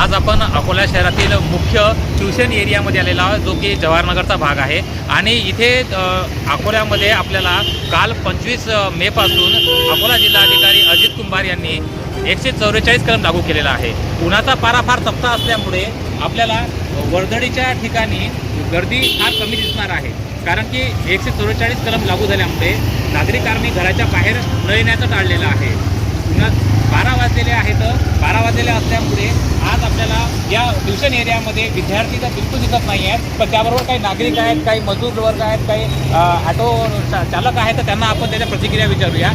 आज आपण अकोला शहरातील मुख्य ट्युशन एरियामध्ये आलेला आहोत जो की जवाहरनगरचा भाग आहे. आणि इथे अकोल्यामध्ये आपल्याला काल पंचवीस मेपासून अकोला जिल्हाधिकारी अजित कुंभार यांनी एकशे चौवेचाळीस कलम लागू केलेला आहे. उन्हाचा पारा फार तप्ता असल्यामुळे आपल्याला वर्दळीच्या ठिकाणी गर्दी फार कमी दिसणार आहे. कारण की एकशे चौवेचाळीस कलम लागू झाल्यामुळे नागरिकांनी घराच्या बाहेर न येण्याचं टाळलेलं आहे. उन्हात बारा वाजलेले आहेत. बारा वाजलेले असल्यामुळे आज आपल्याला या ट्युशन एरियामध्ये विद्यार्थी तर बिलकुल दिसत नाही आहेत. पण त्याबरोबर काही नागरिक आहेत काही मजूर वर्ग आहेत काही ऑटो चालक आहेत तर त्यांना आपण त्याच्या प्रतिक्रिया विचारूया.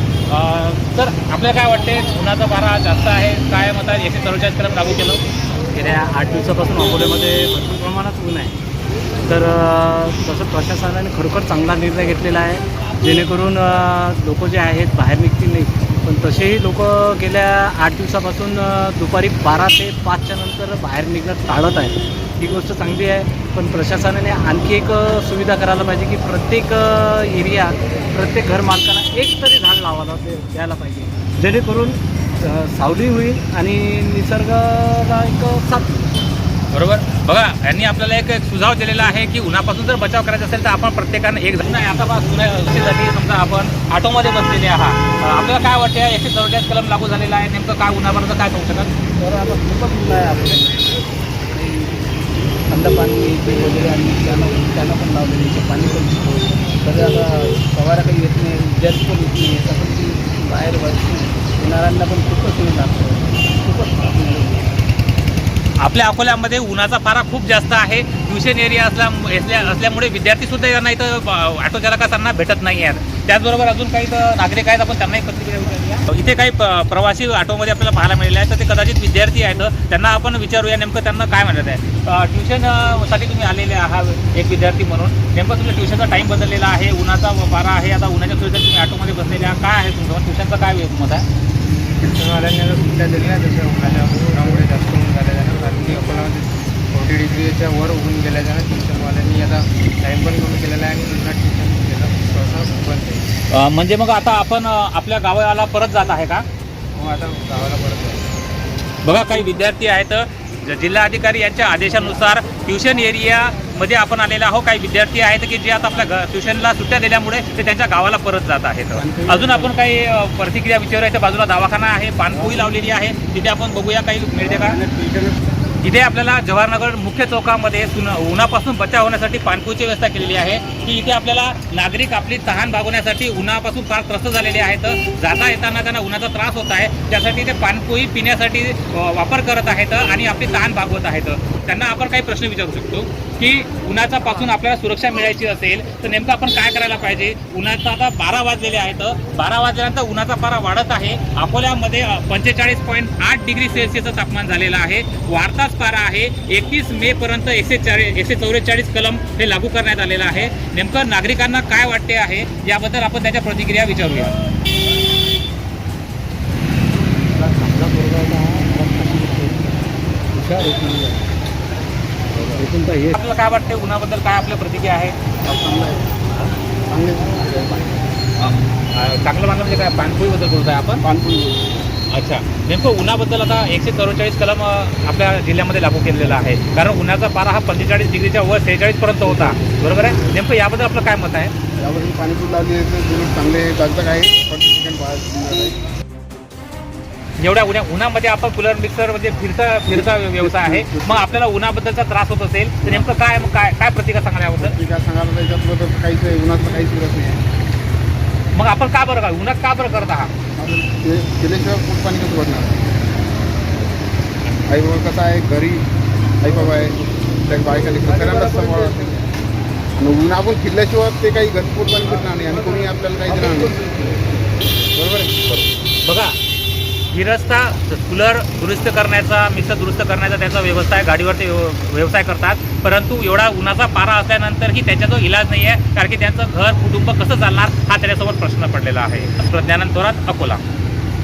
तर आपल्याला काय वाटते उन्हाचा बारा जास्त आहे काय म्हणतात एकशे चौवेचाळीस क्रम लागू केलं. गेल्या आठ दिवसापासून अकोल्यामध्ये भरपूर प्रमाणात ऊन आहे. तर तसं प्रशासनाने खरोखर चांगला निर्णय घेतलेला आहे. जेणेकरून लोक जे आहेत बाहेर निघतील नाही. पण तसेही लोक गेल्या आठ दिवसापासून दुपारी बारा ते पाचच्या नंतर बाहेर निघणं टाळत आहे ही गोष्ट चांगली आहे. पण प्रशासनाने आणखी एक सुविधा करायला पाहिजे की प्रत्येक एरियात प्रत्येक घर मालकांना एक तरी झाड लावायला द्यायला पाहिजे. जेणेकरून सावली होईल आणि निसर्गाला एक साथ बरोबर? बघा यांनी आपल्याला एक सुझाव दिलेला आहे की उन्हापासून जर बचाव करायचा असेल तर आपण प्रत्येकानं एक जण नाही आता बघा उन्हासाठी समजा आपण ऑटोमध्ये बसलेले आहात. आपल्याला काय वाटते एकशे चौवेचाळीस कलम लागू झालेला आहे? नेमकं काय उन्हापर्यंत काय करू शकत? तर आता खूपच ऊन आहे आपल्याकडे थंड पाणी ते वगैरे आणि त्यांना त्यांना पण लावलेलं आहे. पाणी पण पितो तर आता सवारा काही येत नाही विद्यार्थी पण येत नाही. तसं की बाहेर बस येणाऱ्यांना पण खूपच वेळ लागतो. खूपच आपल्या अकोल्यामध्ये उन्हाचा पारा खूप जास्त आहे. ट्युशन एरिया असल्या असल्या असल्यामुळे विद्यार्थीसुद्धा यांना इथं ऑटो चालकांना भेटत नाही आहेत. त्याचबरोबर अजून काही नागरिक आहेत आपण त्यांनाही प्रतिक्रिया विचारूया इथे काही प- प्रवासी ऑटोमध्ये आपल्याला पाहायला मिळाले आहे तर ते कदाचित विद्यार्थी आहेत. त्यांना आपण विचारूया नेमकं त्यांना काय म्हणत आहे ट्युशनसाठी तुम्ही आलेले आहात एक विद्यार्थी म्हणून. नेमकं तुमच्या ट्युशनचा टाईम बदललेला आहे उन्हाचा पारा आहे आता उन्हाच्या सुविधा तुम्ही ऑटोमध्ये बसलेले आहात. काय आहे तुमचं? ट्युशनचं काय मत आहे? शिक्षणवाल्यांनी जर सुट्ट्या दिल्या तशा उन्हाच्या जास्त ऊन झाल्यानं कारण की अकोल्यामध्ये फोर्टी डिग्रीच्या वर ऊन गेल्याच्यानं ट्युशनवाल्यांनी आता टाईम पण कमी केलेला आहे आणि उन्हात ट्युशन घेणं सहसा बंद आहे. अ, म्हणजे मग आता आपण अ, आपल्या गावाला परत जात आहे का? मग आता गावाला परत जायचं बघा काही विद्यार्थी आहेत ज- जिल्हाधिकारी यांच्या आदेशानुसार ट्युशन एरियामध्ये आपण आलेले आहोत. काही विद्यार्थी आहेत की जे आता आपल्या घ- ट्युशनला सुट्ट्या दिल्यामुळे ते त्यांच्या गावाला परत जात आहेत. अजून आपण काही अ, प्रतिक्रिया विचारूया. इथे बाजूला दवाखाना आहे पानपोई लावलेली आहे. तिथे आपण बघूया काही मिळते का? इथे आपल्याला जवाहरनगर मुख्य चौकामध्ये सुन उन्हापासून बचाव होण्यासाठी पाणपोईची व्यवस्था केलेली आहे. की इथे आपल्याला नागरिक आपली तहान भागवण्यासाठी उन्हापासून फार त्रस्त झालेले आहेत. जाता येताना त्यांना उन्हाचा त्रास होत आहे. त्यासाठी ते पाणपोई पिण्यासाठी वापर करत आहेत आणि आपली तहान भागवत आहेत. त्यांना आपण काही प्रश्न विचारू शकतो की उन्हाचा पासून आपल्याला सुरक्षा मिळायची असेल तर नेमकं आपण काय करायला पाहिजे? उन्हाचा आता बारा वाजलेले आहेत. बारा वाजल्यानंतर उन्हाचा पारा वाढत आहे. अकोल्यामध्ये पंचेचाळीस पॉईंट आठ डिग्री सेल्सिअसचं तापमान झालेलं आहे. वाढताच पारा आहे. एकतीस मे पर्यंत एकशे चाळीस एकशे चौवेचाळीस कलम हे लागू करण्यात आलेलं आहे. नेमकं नागरिकांना काय वाटते आहे याबद्दल आपण त्याच्या प्रतिक्रिया विचारूया. आपल्याला काय वाटते? उन्हाबद्दल काय आपल्या प्रतिक्रिया आहे? चांगलं चांगलं मानलं म्हणजे काय? पाणपोईबद्दल बोलतोय आपण? पाणपोळी अच्छा. नेमकं उन्हाबद्दल आता एकशे चौवेचाळीस कलम आपल्या जिल्ह्यामध्ये लागू केलेला आहे. कारण उन्हाचा पारा हा पंचेचाळीस डिग्रीच्या वर पर्यंत होता. बरोबर आहे? नेमकं याबद्दल आपलं काय मत आहे? पाणीपूर लावली उलट चांगले आहे. एवढ्या उन्हा उन्हामध्ये आपण कूलर मिक्सर म्हणजे फिरता फिरता व्यवसाय आहे. मग आपल्याला उन्हाबद्दलचा त्रास होत असेल तर नेमकं काय मग काय काय प्रतिकार याबद्दल? आहे सांगायला तर काहीच आहे उन्हाचं काहीच नाही मग आपण का बरं का उन्हात का बरं करत आहात? ते केल्याशिवाय पोट पाणी कसं भरणार? आई बाबा कसं आहे? घरी आई बाबा आहे. त्या बायका सांभाळावं लागते आणि आपण फिरल्याशिवाय ते काही घर पोट पाणी भेटणार नाही आणि कोणी आपल्याला काही देणार नाही. बरोबर आहे? बघा गिरस्ता कूलर दुरुस्त करण्याचा मिक्सर दुरुस्त करण्याचा त्याचा व्यवसाय गाडीवरती व्यव- व्यवसाय करतात. परंतु एवढा उन्हाचा पारा असल्यानंतरही त्याचा जो इलाज नाही आहे कारण की त्यांचं घर कुटुंब कसं चालणार हा त्याच्यासमोर प्रश्न पडलेला आहे. प्रज्ञानंद थोरात अकोला.